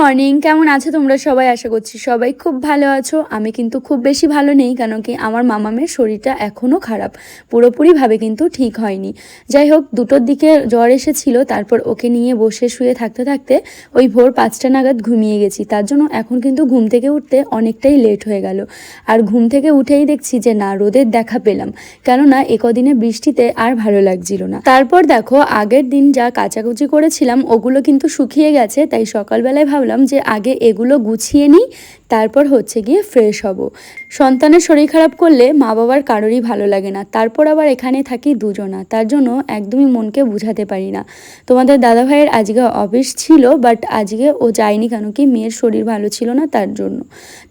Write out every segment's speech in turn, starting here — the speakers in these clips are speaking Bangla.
মর্নিং, কেমন আছো তোমরা সবাই? আশা করছি সবাই খুব ভালো আছো। আমি কিন্তু খুব বেশি ভালো নেই, কেন কি আমার মামামের শরীরটা এখনও খারাপ। পুরোপুরিভাবে কিন্তু ঠিক হয়নি। যাই হোক, দুটোর দিকে জ্বর এসেছিল, তারপর ওকে নিয়ে বসে শুয়ে থাকতে থাকতে ওই ভোর পাঁচটা নাগাদ ঘুমিয়ে গেছি। তার জন্য এখন কিন্তু ঘুম থেকে উঠতে অনেকটাই লেট হয়ে গেল। আর ঘুম থেকে উঠেই দেখছি যে, না, রোদের দেখা পেলাম। কেননা একদিনে বৃষ্টিতে আর ভালো লাগছিল না। তারপর দেখো, আগের দিন যা কাচাকুচি করেছিলাম, ওগুলো কিন্তু শুকিয়ে গেছে, তাই সকালবেলায় ভাবলাম যে আগে এগুলো গুছিয়ে নিই, তারপর হচ্ছে গিয়ে ফ্রেশ হব। সন্তানের শরীর খারাপ করলে মা বাবার কারোরই ভালো লাগে না। তারপর আবার এখানে থাকি দুজনা। তার জন্য একদমই মনকে বুঝাতে পারি না। তোমাদের দাদা ভাইয়ের আজকে অফিস ছিল বাট আজকে ও যায়নি কেন? কি মেয়ের শরীর ভালো ছিল না তার জন্য?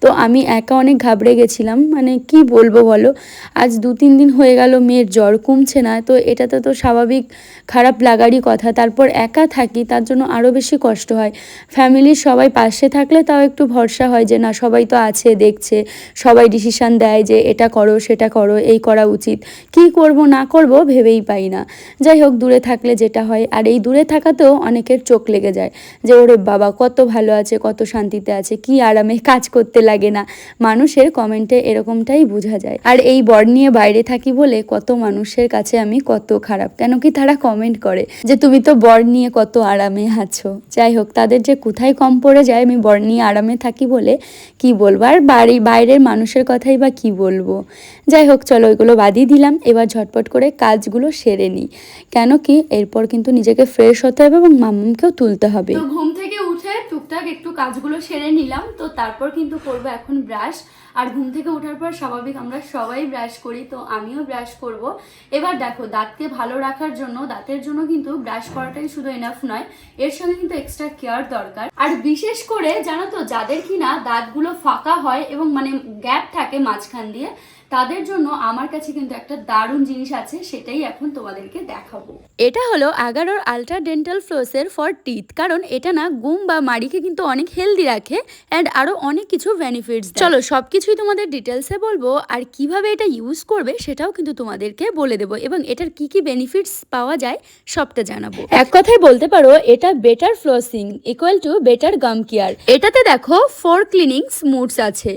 তো আমি একা অনেক ঘাবড়ে গেছিলাম। মানে কি বলব বলো? আজ দু তিন দিন হয়ে গেল, মেয়ের জ্বর কমছে না। তো এটাতে তো স্বাভাবিক খারাপ লাগারই কথা। তারপর একা থাকি, তার জন্য আরও বেশি কষ্ট হয়। ফ্যামিলির সবাই পাশে থাকলে তাও একটু ভরসা হয় যে, না, সবাই তো আছে, দেখছে, সবাই ডিসিশান দেয় যে, এটা করো, সেটা করো, এই করা উচিত। কি করব, না করব ভেবেই পাই না। যাই হোক, দূরে থাকলে যেটা হয়, আর এই দূরে থাকাতেও অনেকের চোখ লেগে যায় যে, ওরে বাবা, কত ভালো আছে, কত শান্তিতে আছে, কি আরামে কাজ করতে লাগে না? মানুষের কমেন্টে এরকমটাই বোঝা যায়। আর এই বর নিয়ে বাইরে থাকি বলে কত মানুষের কাছে আমি কত খারাপ। কেন কি তারা কমেন্ট করে যে, তুমি তো বর নিয়ে কত আরামে আছো। যাই হোক, তাদের যে কোথায় কম পড়ে যায়, আমি বর, নিয়ে আরামে থাকি বলে কি বলব? আর বাড়ি, বাইরের মানুষের কথাই বা কি বলব? যাই হোক, চলো ওইগুলো বাদই দিলাম। এবার ঝটপট করে কাজগুলো সেরে নিই। কেন কি এরপর কিন্তু নিজেকে ফ্রেশ হতে হবে এবং মামুমকেও তুলতে হবে। ঘুম থেকে উঠে টুকটাক একটু কাজগুলো সেরে নিলাম। তো তারপর কিন্তু করব এখন ব্রাশ আর ঘুম থেকে ওঠার পর স্বাভাবিক আমরা সবাই ব্রাশ করি, তো আমিও ব্রাশ করব। এবার দেখো, দাঁতকে ভালো রাখার জন্য, দাঁতের জন্য কিন্তু ব্রাশ করাটাই শুধু এনাফ নয়, এর সঙ্গে কিন্তু এক্সট্রা কেয়ার দরকার। আর বিশেষ করে জানো তো, যাদের কিনা দাঁতগুলো ফাঁকা হয় এবং মানে গ্যাপ থাকে মাঝখান দিয়ে তাদের জন্য আমার কাছে কিন্তু একটা দারুণ জিনিস আছে সেটাই এখন তোমাদেরকে দেখাবো। এটা হলো এগারোর আলট্রা ডেন্টাল ফ্লোসের ফর টিথ কারণ এটা না গুম বা মাড়িকে কিন্তু অনেক হেলদি রাখে অ্যান্ড আরও অনেক কিছু বেনিফিটস চলো সব কিছুই তোমাদের ডিটেলসে বলব আর কীভাবে এটা ইউজ করবে সেটাও কিন্তু তোমাদেরকে বলে দেবো এবং এটার কি কি বেনিফিটস পাওয়া যায় সবটা জানাব। এক কথায় বলতে পারো এটা better flossing equal to better gum care এটাতে দেখো ফোর ক্লিনিং স্মুথস আছে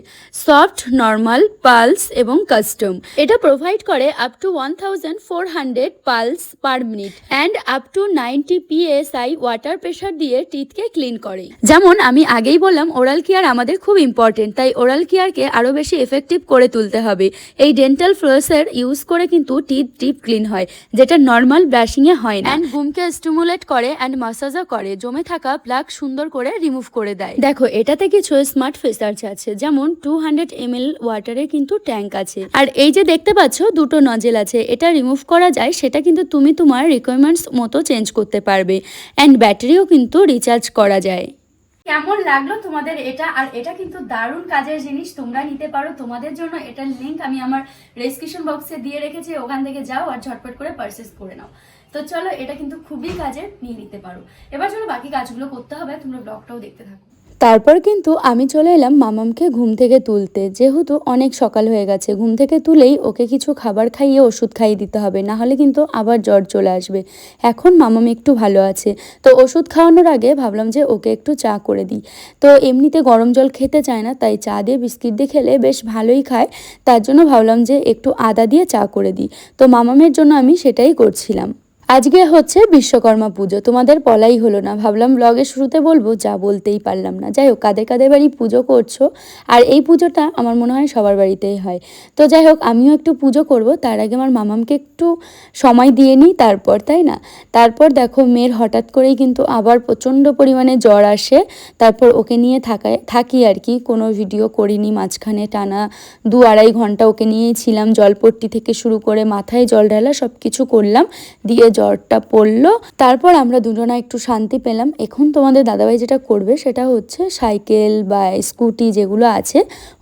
সফট নর্মাল পালস এবং কাস্টম এটা প্রোভাইড করে up to one thousand four hundred pulse per minute and up to ninety PSI water pressure দিয়ে টিথকে ক্লিন করে। যেমন আমি আগেই বললাম ওরাল কেয়ার আমাদের খুব ইম্পর্টেন্ট তাই ওরাল কেয়ারকে আরও বেশি এফেক্টিভ করে তুলতে হবে। এই ডেন্টাল ফ্লোসের ইউজ করে কিন্তু টিথ ডিপ ক্লিন হয় যেটা নর্মাল ব্রাশিংয়ে হয় না। অ্যান্ড ঘুমকে স্টিমুলেট করে অ্যান্ড মাসাজও করে জমে থাকা প্লাক সুন্দর করে রিমুভ করে দেয়। দেখো এটাতে কিছু স্মার্ট ফিচার্স আছে যেমন টু হান্ড্রেড এম এল ওয়াটারের কিন্তু ট্যাঙ্ক আছে। আর এই যে দেখতে পাচ্ছ, দুটো নজেল আছে। এটা রিমুভ করা যায়, সেটা কিন্তু তুমি তোমার রিকোয়ারমেন্টস মতো চেঞ্জ করতে পারবে। অ্যান্ড ব্যাটারিও কিন্তু রিচার্জ করা যায়। কেমন লাগল তোমাদের এটা? আর এটা কিন্তু দারুণ কাজের জিনিস, তোমরা নিতে পারো। তোমাদের জন্য এটার লিঙ্ক আমি আমার রেজিস্ট্রেশন বক্সে দিয়ে রেখেছি, ওখান থেকে যাও আর ঝটপট করে পারচেস করে নাও। তো চলো, এটা কিন্তু খুবই কাজের, নিয়ে নিতে পারো। এবার চলো বাকি কাজগুলো করতে হবে, তোমরা ব্লগটাও দেখতে থাকো। তারপর কিন্তু আমি চলে এলাম মামামকে ঘুম থেকে তুলতে। যেহেতু অনেক সকাল হয়ে গেছে, ঘুম থেকে তুলেই ওকে কিছু খাবার খাইয়ে ওষুধ খাইয়ে দিতে হবে, না হলে কিন্তু আবার জ্বর চলে আসবে। এখন মামাম একটু ভালো আছে, তো ওষুধ খাওয়ানোর আগে ভাবলাম যে ওকে একটু চা করে দিই। তো এমনিতে গরম জল খেতে চায় না, তাই চা দিয়ে বিস্কিট দিয়ে খেলে বেশ ভালোই খায়। তার জন্য ভাবলাম যে একটু আদা দিয়ে চা করে দিই। তো মামামের জন্য আমি সেটাই করছিলাম। আজকে হচ্ছে বিশ্বকর্মা পুজো। তোমাদের বলাই হলো না। ভাবলাম ব্লগের শুরুতে বলব, যা বলতেই পারলাম না। যাই হোক, কাদের কাদের বাড়ি পুজো করছ? আর এই পুজোটা আমার মনে হয় সবার বাড়িতেই হয়। তো যাই হোক, আমিও একটু পুজো করব। তার আগে আমার মামামকে একটু সময় দিয়ে নিই তারপর, তাই না? তারপর দেখো, মেয়ের হঠাৎ করেই কিন্তু আবার প্রচণ্ড পরিমাণে জ্বর আসে। তারপর ওকে নিয়ে থাকায়, থাকি আর কি। কোনো ভিডিও করিনি, মাঝখানে টানা দু আড়াই ঘণ্টা ওকে নিয়েই ছিলাম। জলপট্টি থেকে শুরু করে মাথায় জল ঢালা সব কিছু করলাম। দিয়ে জ্বরটা পড়ল। তারপর আমরা দুজনা একটু শান্তি পেলাম। এখন তোমাদের দাদাভাই যেটা করবে সেটা হচ্ছে সাইকেল বা স্কুটি যেগুলো আছে,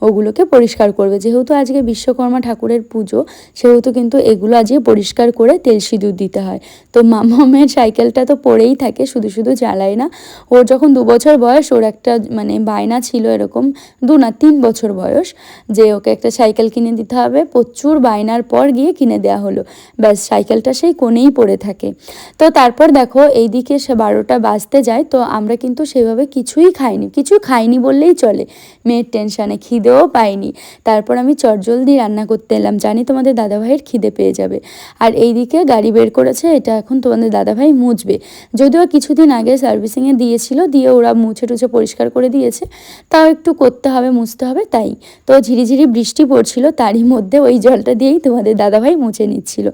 ওগুলোকে পরিষ্কার করবে। যেহেতু আজকে বিশ্বকর্মা ঠাকুরের পুজো, সেহেতু কিন্তু এগুলো আজকে পরিষ্কার করে তেল সিঁদুর দিতে হয়। তো মামামের সাইকেলটা তো পড়েই থাকে, শুধু শুধু চালায় না। ওর যখন দু বছর বয়স, ওর একটা মানে বায়না ছিল এরকম দু না তিন বছর বয়স, যে ওকে একটা সাইকেল কিনে দিতে হবে। প্রচুর বায়নার পর গিয়ে কিনে দেওয়া হলো। ব্যাস, সাইকেলটা সেই কোণেই পড়ে থাকে থাকে। তো তারপর দেখো, এইদিকে সে বারোটা বাজতে যায়, তো আমরা কিন্তু সেভাবে কিছুই খাইনি। কিছু খাইনি বললেই চলে। মেয়ের টেনশানে খিদেও পাইনি। তারপর আমি চটজলদি রান্না করতে এলাম। জানি তোমাদের দাদাভাইয়ের খিদে পেয়ে যাবে। আর এইদিকে গাড়ি বের করেছে, এটা এখন তোমাদের দাদাভাই মুছবে। যদিও কিছুদিন আগে সার্ভিসিংয়ে দিয়েছিল, দিয়ে ওরা মুছে টুছে পরিষ্কার করে দিয়েছে। তাও একটু করতে হবে, মুছতে হবে, তাই। তো ঝিরিঝিরি বৃষ্টি পড়ছিল, তারই মধ্যে ওই জলটা দিয়েই তোমাদের দাদাভাই মুছে নিচ্ছিল।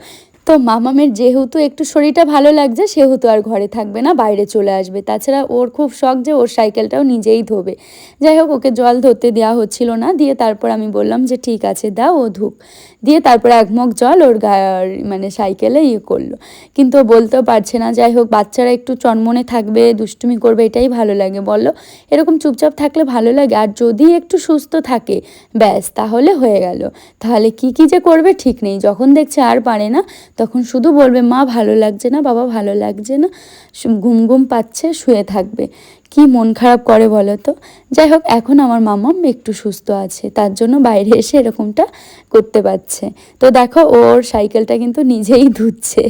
তো মামামের যেহেতু একটু শরীরটা ভালো লাগছে, সেহেতু আর ঘরে থাকবে না, বাইরে চলে আসবে। তাছাড়া ওর খুব শখ যে ওর সাইকেলটাও নিজেই ধোবে। যাই হোক, ওকে জল ধরতে দেওয়া হচ্ছিল না, দিয়ে তারপর আমি বললাম যে, ঠিক আছে, দাও ও ধুক। দিয়ে তারপরে এক জল ওর মানে সাইকেলে ইয়ে করল। কিন্তু বলতেও পারছে না, যাই হোক বাচ্চারা একটু চনমনে থাকবে, দুষ্টুমি করবে, এটাই ভালো লাগে বলল এরকম চুপচাপ থাকলে ভালো লাগে, আর যদি একটু সুস্থ থাকে, ব্যাস, তাহলে হয়ে গেল। তাহলে কি কি যে করবে ঠিক নেই, যখন দেখছে আর পারে না, তখন শুধু বলবে, মা ভালো লাগছে না, বাবা ভালো লাগছে না। ঘুম ঘুম পাচ্ছে, শুয়ে থাকবে। কি মন খারাপ করে বলো তো? যাই হোক, এখন আমার মামাম একটু সুস্থ আছে, তার জন্য বাইরে এসে এরকমটা করতে পারছে। তো দেখো, ওর সাইকেলটা কিন্তু নিজেই ধুচ্ছে।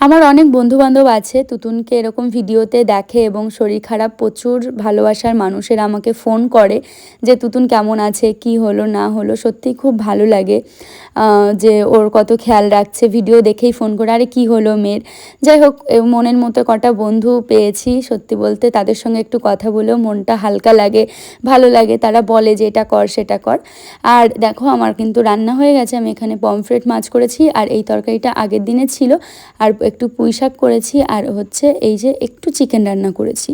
আমার অনেক বন্ধু বান্ধব আছে, তুতুনকে এরকম ভিডিওতে দেখে এবং শরীর খারাপ, প্রচুর ভালোবাসার মানুষের আমাকে ফোন করে যে, তুতুন কেমন আছে? কি হলো? না হলো? সত্যিই খুব ভালো লাগে। যে ওর কত খেয়াল রাখছে ভিডিও দেখেই ফোন করে, আরে, কি হলো মেয়ের? যাই হোক মনের মতো কটা বন্ধু পেয়েছি, সত্যি বলতে তাদের সঙ্গে একটু কথা বলেও মনটা হালকা লাগে, ভালো লাগে, তারা বলে যে এটা কর, সেটা কর। আর দেখো, আমার কিন্তু রান্না হয়ে গেছে, আমি এখানে পমফ্রেট মাছ করেছি, আর এই তরকারিটা আগের দিনে ছিল, আর একটু পুঁই শাক করেছি, আর হচ্ছে এই যে একটু চিকেন রান্না করেছি।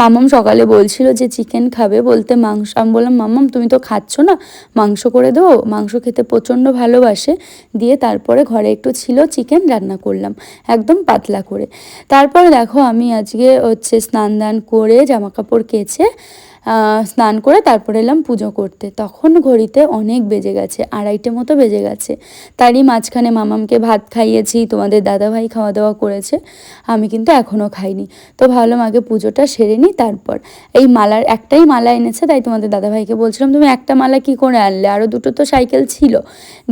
মামাম সকালে বলছিল যে চিকেন খাবে বলতে মাংস, আমি বললাম, মামাম, তুমি তো খাচ্ছ না, মাংস করে দেবো? মাংস খেতে প্রচণ্ড ভালোবাসে দিয়ে তারপরে ঘরে একটু ছিল চিকেন রান্না করলাম, একদম পাতলা করে। তারপরে দেখো আমি আজকে হচ্ছে স্নান দান করে জামা কাপড় কেচে স্নান করে তারপরে এলাম পুজো করতে। তখন ঘড়িতে অনেক বেজে গেছে, আড়াইটে মতো বেজে গেছে। তারই মাঝখানে মামামকে ভাত খাইয়েছি, তোমাদের দাদাভাই খাওয়া দাওয়া করেছে, আমি কিন্তু এখনও খাইনি। তো ভাবলাম আগে পুজোটা সেরে নিই, তারপর। এই মালার, একটাই মালা এনেছে, তাই তোমাদের দাদাভাইকে বলছিলাম, তুমি একটা মালা কি করে আনলে? আরও দুটো তো সাইকেল ছিল।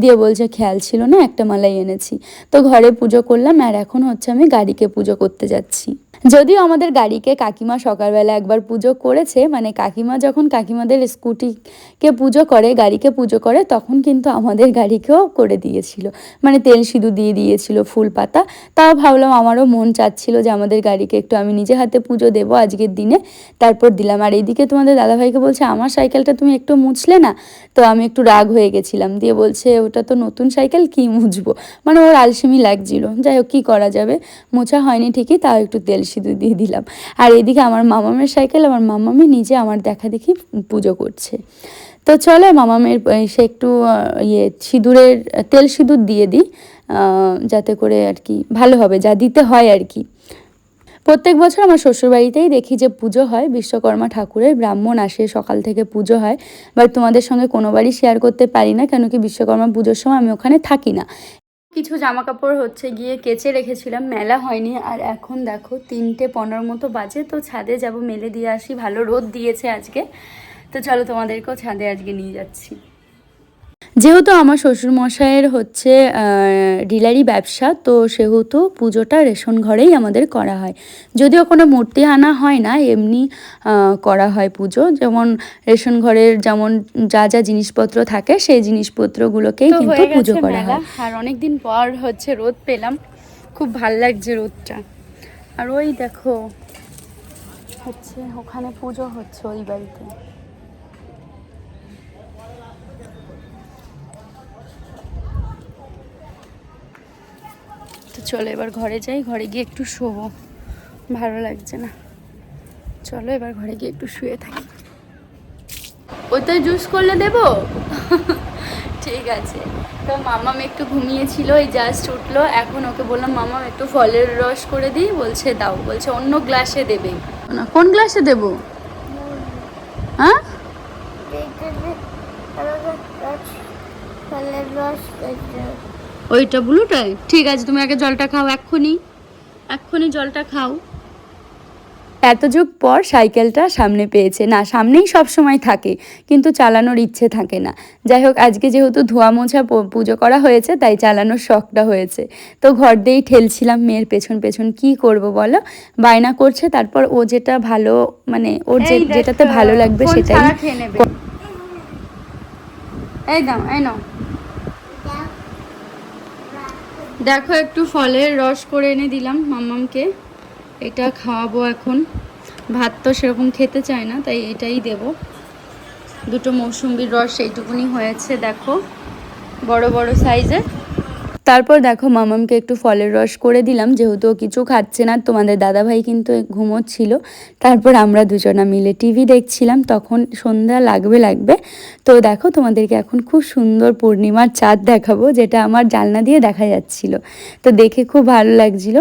দিয়ে বলছে, খেয়াল ছিল না, একটা মালাই এনেছি। তো ঘরে পুজো করলাম, আর এখন হচ্ছে আমি গাড়িকে পুজো করতে যাচ্ছি। যদিও আমাদের গাড়িকে কাকিমা সকালবেলা একবার পুজো করেছে মানে কাকিমা যখন কাকিমাদের স্কুটিকে পুজো করে, গাড়িকে পুজো করে, তখন কিন্তু আমাদের গাড়িকেও করে দিয়েছিল। মানে তেল সিঁদুর দিয়ে দিয়েছিল, ফুল পাতা। তাও ভাবলাম আমারও মন চাচ্ছিল যে আমাদের গাড়িকে একটু আমি নিজে হাতে পুজো দেবো আজকের দিনে। তারপর দিলাম। আর এইদিকে তোমাদের দাদাভাইকে বলছে, আমার সাইকেলটা তুমি একটু মুছলে না? তো আমি একটু রাগ হয়ে গেছিলাম। দিয়ে বলছে, ওটা তো নতুন সাইকেল, কি মুছবো? মানে ওর আলসেমি লাগছিল। যাই হোক, কী করা যাবে? মোছা হয়নি ঠিকই, তাও একটু তেল সিঁদুর দিয়ে দিলাম। আর এদিকে আমার মামামের সাইকেল আমার মামামি নিজে আমার দেখা দেখি পুজো করছে। তো চলো আহ, সে একটু ইয়ে সিঁদুরের তেল সিঁদুর দিয়ে দিই যাতে করে আর কি ভালো হবে যা দিতে হয় আর কি। প্রত্যেক বছর আমার শ্বশুরবাড়িতেই দেখি যে পুজো হয় বিশ্বকর্মা ঠাকুরের ব্রাহ্মণ আসে সকাল থেকে পুজো হয়। বাট তোমাদের সঙ্গে কোনোবারই শেয়ার করতে পারি না কেন কি বিশ্বকর্মা পুজোর সময় আমি ওখানে থাকি না। কিছু জামা কাপড় হচ্ছে গিয়ে কেচে রেখেছিলাম, মেলা হয়নি। আর এখন দেখো, তিনটে পনেরো মতো বাজে, তো ছাদে যাব, মেলে দিয়ে আসি। ভালো রোদ দিয়েছে আজকে। তো চলো তোমাদেরকেও ছাদে আজকে নিয়ে যাচ্ছি। যেহেতু আমার শ্বশুরমশাইয়ের হচ্ছে ডিলারি ব্যবসা তো সেহেতু পুজোটা রেশন ঘরেই আমাদের করা হয়। যদিও কোনো মূর্তি আনা হয় না এমনি করা হয় পুজো। যেমন রেশন ঘরের যেমন যা যা জিনিসপত্র থাকে সেই জিনিসপত্রগুলোকেই কিন্তু পুজো করা হয়। আর অনেকদিন পর হচ্ছে রোদ পেলাম। খুব ভালো লাগছে রোদটা। আর ওই দেখো হচ্ছে ওখানে পুজো হচ্ছে ওই বাড়িতে। চলো এবার ঘরে যাই, ঘরে গিয়ে একটু শোবো। ভালো লাগছে না। চলো এবার ঘরে গিয়ে একটু শুয়ে থাকি। ওটা জুস করলে দেবো? ঠিক আছে। তো মামাম একটু ঘুমিয়েছিল, এই জাস্ট উঠল। এখন ওকে বললাম, মামাম, একটু ফলের রস করে দিই। বলছে, দাও। বলছে, অন্য গ্লাসে দেবে। না, কোন গ্লাসে দেবো? হ্যাঁ? ওইটা ব্লুটাই। ঠিক আছে তুমি আগে জলটা খাও এক্ষুনি। এক্ষুনি জলটা খাও। এত যুগ পর সাইকেলটা সামনে পেয়েছে। না সামনেই সব সময় থাকে কিন্তু চালানোর ইচ্ছে থাকে না। যাই হোক আজকে যেহেতু ধোয়া মোছা পুজো করা হয়েছে তাই চালানোর শখটা হয়েছে। তো ঘর দিয়েই ঠেলছিলাম মেয়ের পেছন পেছন। কি করব বলো? বায়না করছে তারপর ও যেটা ভালো মানে ওর যেটাতে ভালো লাগবে সেটাই। এই দাও এই নাও। দেখো, একটু ফলের রস করে এনে দিলাম মাম্মামকে। এটা খাওয়াবো এখন। ভাত তো সেরকম খেতে চায় না, তাই এটাই দেব। দুটো মৌসুম্বির রস এইটুকুনি হয়েছে, দেখো। বড় বড় সাইজের। তারপর দেখো মামামকে একটু ফলের রস করে দিলাম, যেহেতু কিছু খাচ্ছে না, তোমাদের দাদাভাই কিন্তু ঘুমোচ্ছিল। তারপর আমরা দুজনা মিলে টিভি দেখছিলাম, তখন সন্ধ্যা লাগবে লাগবে। তো দেখো তোমাদেরকে এখন খুব সুন্দর পূর্ণিমার চাঁদ দেখাবো, যেটা আমার জানলা দিয়ে দেখা যাচ্ছিল। তো দেখে খুব ভালো লাগছিল।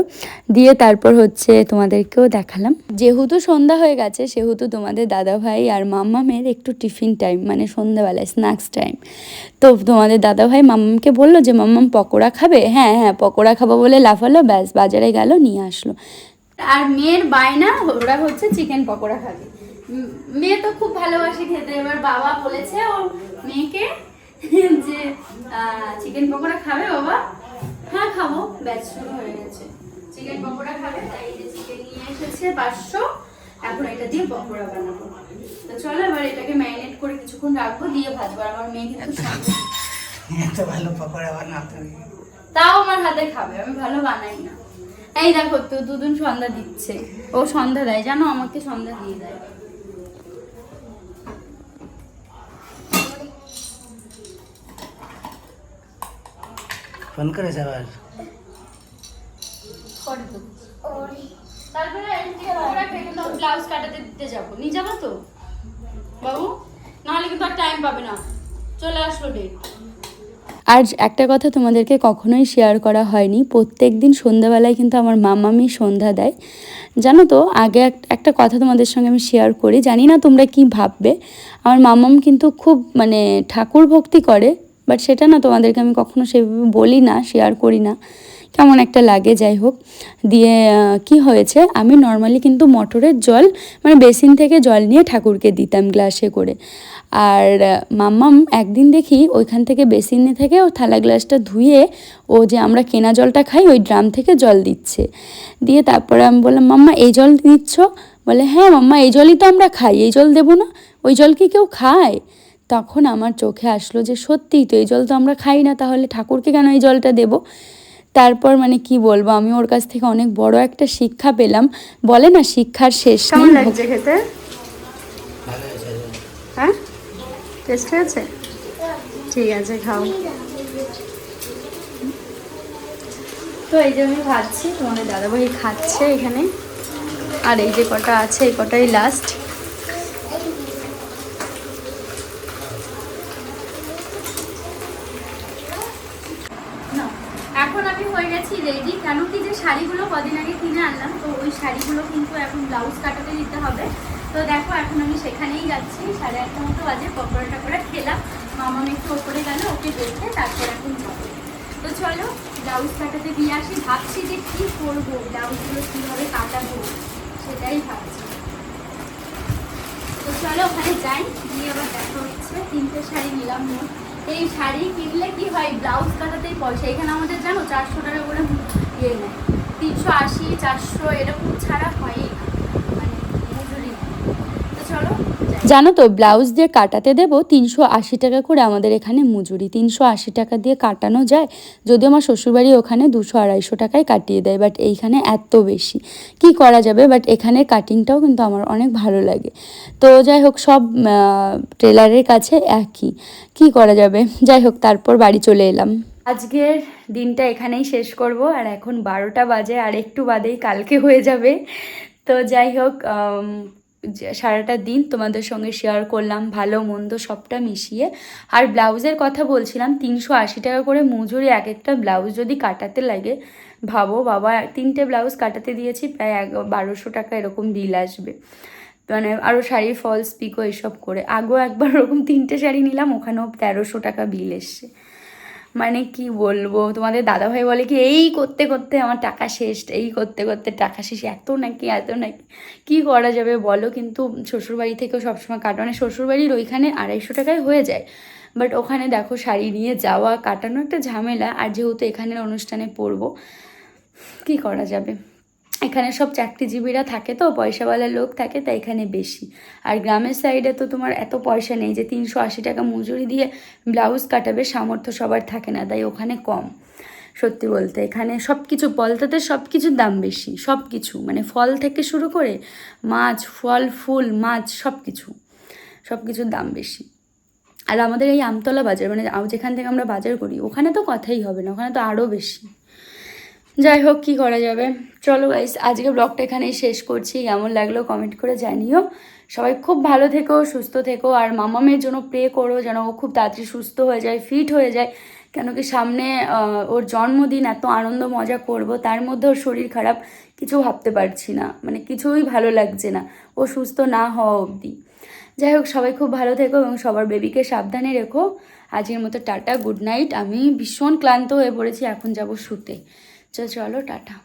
দিয়ে তারপর হচ্ছে তোমাদেরকেও দেখালাম। যেহেতু সন্ধ্যা হয়ে গেছে, সেহেতু তোমাদের দাদাভাই আর মাম্মামের একটু টিফিন টাইম মানে সন্ধ্যাবেলায় স্ন্যাক্স টাইম। তো তোমাদের দাদাভাই মাম্মামকে বলল যে মাম্মাম পকোড়া খাবে? হ্যাঁ হ্যাঁ পকোড়া খাব বলে লাফালো, ব্যাস, বাজারে গেল, নিয়ে আসলো। আর মেয়ের বায়না, ওরা হচ্ছে চিকেন পকোড়া খাবে। মেয়ে তো খুব ভালোবাসে খেতে। এবার বাবা বলেছে ওর মেয়েকে যে চিকেন পকোড়া খাবে বাবা। হ্যাঁ খাব, ব্যাস, শুরু হয়ে গেছে। চিকেন পকোড়া খাবে, তাই যে চিকেন নিয়ে এসেছে পাঁচশো। এখন এটা দিয়ে পকোড়া বানাবো। তো চলো, এবার এটাকে ম্যারিনেট করে কিছুক্ষণ রাখব, দিয়ে ভাজবো। আমার মেয়ে কিন্তু এত ভালো পকোড়া বানাতে তাও আমার হাতে খাবে আমি ভালো বানাই না। এই দেখো তো দুদিন সন্ধ্যা দিচ্ছে। ও সন্ধ্যা দেয় জানো আমাকে সন্ধ্যা দিয়ে দেয়। ফোন করেছে আবার তারপরে ব্লাউজ কাটাতে দিতে যাব। নিয়ে যাব তো? বাবু? নাহলে কিন্তু আর টাইম পাবে না। চলে আসলো ডেট আর একটা কথা তোমাদেরকে কখনোই শেয়ার করা হয়নি। প্রত্যেক দিন সন্ধ্যাবেলায় কিন্তু আমার মামামি সন্ধ্যা দেয়। জানো তো, আগে এক- একটা কথা তোমাদের সঙ্গে আমি শেয়ার করি। জানি না তোমরা কি ভাববে। আমার মামাম কিন্তু খুব মানে ঠাকুর ভক্তি করে বাট সেটা না তোমাদেরকে আমি কখনো সেভাবে বলি না শেয়ার করি না। কেমন একটা লাগে, যাই হোক। দিয়ে কি হয়েছে? আমি নর্মালি কিন্তু মটরের জল মানে বেসিন থেকে জল নিয়ে ঠাকুরকে দিতাম গ্লাসে করে। আর মাম্মাম একদিন দেখি ওইখান থেকে বেসিনে থেকে ও থালা গ্লাসটা ধুয়ে ও যে আমরা কেনা জলটা খাই ওই ড্রাম থেকে জল দিচ্ছে। দিয়ে তারপরে আমি বললাম মাম্মা এই জল দিচ্ছ বলে হ্যাঁ মাম্মা এই জলই তো আমরা খাই এই জল দেবো না ওই জল কি কেউ খায়? তখন আমার চোখে আসলো যে সত্যিই তো এই জল তো আমরা খাই না তাহলে ঠাকুরকে কেন এই জলটা দেবো? তারপর মানে কি বলব আমি ওর কাছ থেকে অনেক বড় একটা শিক্ষা পেলাম। বলে না শিক্ষার শেষ কেমন নেই লাগছে খেতে? হ্যাঁ? টেস্ট হয়েছে? ঠিক আছে, খাও। তো এই যে আমি ভাজছি তোমাদের দাদাভাই খাচ্ছে এখানে। আর এই যে কটা আছে, এই কটাই লাস্ট এখন আমি হয়ে গেছি রেডি কেন কি যে শাড়িগুলো কদিন আগে কিনে আনলাম, তো ওই শাড়িগুলো কিন্তু এখন ব্লাউজ কাটাতে দিতে হবে। তো দেখো, এখন আমি সেখানেই যাচ্ছি। সাড়ে আটটা মতো বাজে পকোড়া টকোড়া খেলাম। মামা একটু ওপরে গেল, ওকে দেখে তারপর এখন যাব। তো চলো, ব্লাউজ কাটাতে দিয়ে আসি। ভাবছি যে কী করব, ব্লাউজগুলো কীভাবে কাটাবো, সেটাই ভাবছি। তো চলো, ওখানে যাই। গিয়ে আবার দেখা হচ্ছে। তিনটে শাড়ি নিলাম মোট। এই শাড়ি কিনলে কি হয়, ব্লাউজ কাটাতেই পয়সা। এখানে আমাদের জানো, চারশো টাকা করে ইয়ে নেয়। তিনশো আশি, চারশো, এরকম ছাড়া হয়ই না মানে মজুরি নেয়। তো চলো যাই। জানো তো, ব্লাউজ দিয়ে কাটাতে দেবো তিনশো আশি টাকা করে। আমাদের এখানে মজুরি তিনশো আশি টাকা দিয়ে কাটানো যায়। যদিও আমার শ্বশুরবাড়ি ওখানে দুশো আড়াইশো টাকায় কাটিয়ে দেয় বাট এইখানে এত বেশি। কি করা যাবে? বাট এখানে কাটিংটাও কিন্তু আমার অনেক ভালো লাগে। তো যাই হোক, সব টেলারের কাছে একই। কি করা যাবে? যাই হোক, তারপর বাড়ি চলে এলাম। আজকের দিনটা এখানেই শেষ করব, আর এখন বারোটা বাজে, আর একটু বাদেই কালকে হয়ে যাবে। তো যাই হোক সারাটা দিন তোমাদের সঙ্গে শেয়ার করলাম, ভালো, মন্দ সবটা মিশিয়ে। আর ব্লাউজের কথা বলছিলাম, তিনশো আশি টাকা করে মজুরি এক একটা ব্লাউজ যদি কাটাতে লাগে, ভাবো বাবা, তিনটে ব্লাউজ কাটাতে দিয়েছি, প্রায় এক বারোশো টাকা এরকম বিল আসবে। মানে আরও শাড়ির ফলস পিকো এসব করে। আগেও একবার ওরকম তিনটে শাড়ি নিলাম, ওখানেও তেরোশো টাকা বিল এসছে। মানে কি বলব? তোমাদের দাদাভাই বলে কি, এই করতে করতে আমার টাকা শেষ, এই করতে করতে টাকা শেষ, এত নাকি এত নাকি, কি করা যাবে বলো? কিন্তু শ্বশুরবাড়ি থেকেও সবসময় কাটানো শ্বশুরবাড়ির ওইখানে আড়াইশো টাকায় হয়ে যায়। বাট ওখানে দেখো শাড়ি নিয়ে যাওয়া কাটানো একটা ঝামেলা, আর যেহেতু এখানের অনুষ্ঠানে পড়ব কি করা যাবে? এখানে সব চাকরিজীবীরা থাকে তো, পয়সাওয়ালা লোক থাকে, তাই এখানে বেশি। আর গ্রামের সাইডে তো তোমার এত পয়সা নেই যে তিনশো আশি টাকা মজুরি দিয়ে ব্লাউজ কাটাবে, সামর্থ্য সবার থাকে না, তাই ওখানে কম। সত্যি বলতে, এখানে সব কিছু পলতাতে সব কিছুর দাম বেশি সব কিছু মানে ফল থেকে শুরু করে মাছ, ফল, ফুল, মাছ সব কিছু সব কিছুর দাম বেশি। আর আমাদের এই আমতলা বাজার মানে যেখান থেকে আমরা বাজার করি, ওখানে তো কথাই হবে না, ওখানে তো আরও বেশি। যাই হোক, কী করা যাবে? চলো গাইস আজকে ব্লগটা এখানেই শেষ করছি। কেমন লাগল কমেন্ট করে জানিও। সবাই খুব ভালো থেকো, সুস্থ থেকো, আর মামামের জন্য প্রে করো যেন ও খুব তাড়াতাড়ি সুস্থ হয়ে যায় ফিট হয়ে যায়। কেন কি সামনে ওর জন্মদিন, এত আনন্দ মজা করব, তার মধ্যে ওর শরীর খারাপ, কিছু ভাবতে পারছি না। মানে কিছুই ভালো লাগছে না। ও সুস্থ না হওয়া অবধি। যাই হোক, সবাই খুব ভালো থেকো এবং সবার বেবিকে সাবধানে রেখো। আজকের মতো টাটা গুড নাইট আমি ভীষণ ক্লান্ত হয়ে পড়েছি, এখন যাব শুতে। চল চলো টাটা।